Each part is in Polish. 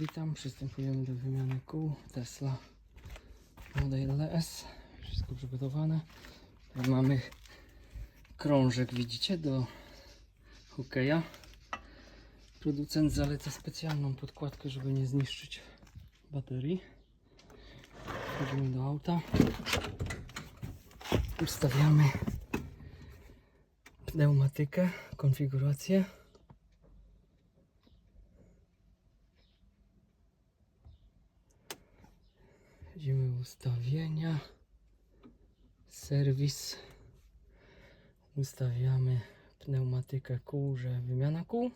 Witam, przystępujemy do wymiany kół Tesla Model S. Wszystko przygotowane. Tutaj mamy krążek, widzicie, do hokeja. Producent zaleca specjalną podkładkę, żeby nie zniszczyć baterii. Wchodzimy do auta. Ustawiamy pneumatykę, konfigurację. Wchodzimy ustawienia, serwis, ustawiamy pneumatykę kół, że wymiana kół.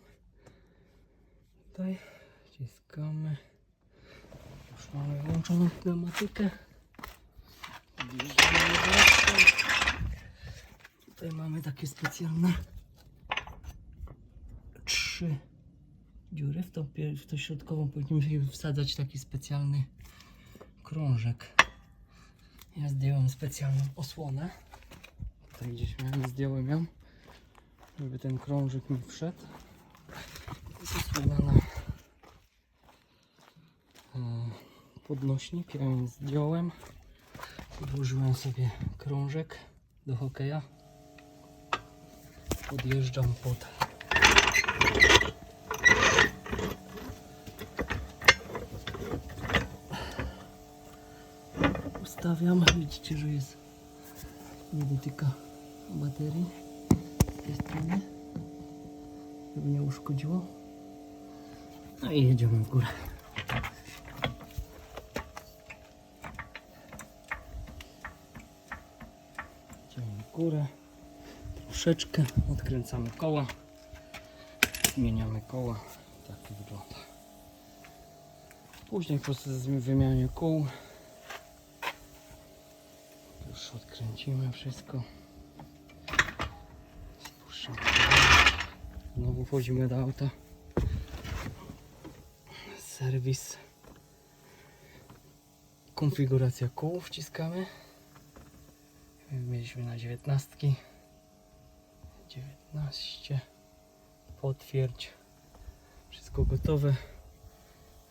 Tutaj wciskamy, już mamy włączoną pneumatykę. Tutaj mamy takie specjalne trzy dziury. W tą, w tą środkową powinniśmy wsadzać taki specjalny krążek. Ja zdjąłem specjalną osłonę. Tutaj gdzieś miałem, zdjąłem ją, żeby ten krążek mi wszedł. Osłona na e, podnośnik, ja ją zdjąłem. Podłożyłem sobie krążek do hokeja. Podjeżdżam pod ustawiam. Widzicie, że jest nie dotyka baterii z tej strony, żeby nie uszkodziło. No i jedziemy w górę. Jedziemy w górę. Troszeczkę odkręcamy koła. Zmieniamy koła. Tak to wygląda. Później po wymianie kół już odkręcimy wszystko. Spuszczamy. Znowu wchodzimy do auta. Serwis. Konfiguracja kół wciskamy. Mieliśmy na 19. 19. Potwierdź. Wszystko gotowe.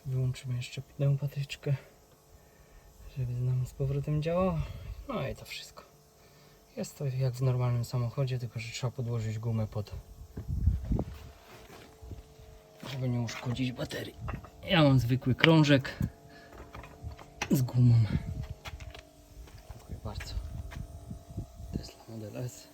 Wyłączymy jeszcze pneumatyczkę żeby nam z powrotem działało. No i to wszystko. Jest to jak w normalnym samochodzie, tylko że trzeba podłożyć gumę pod, żeby nie uszkodzić baterii. Ja mam zwykły krążek z gumą. Dziękuję bardzo. Tesla Model S.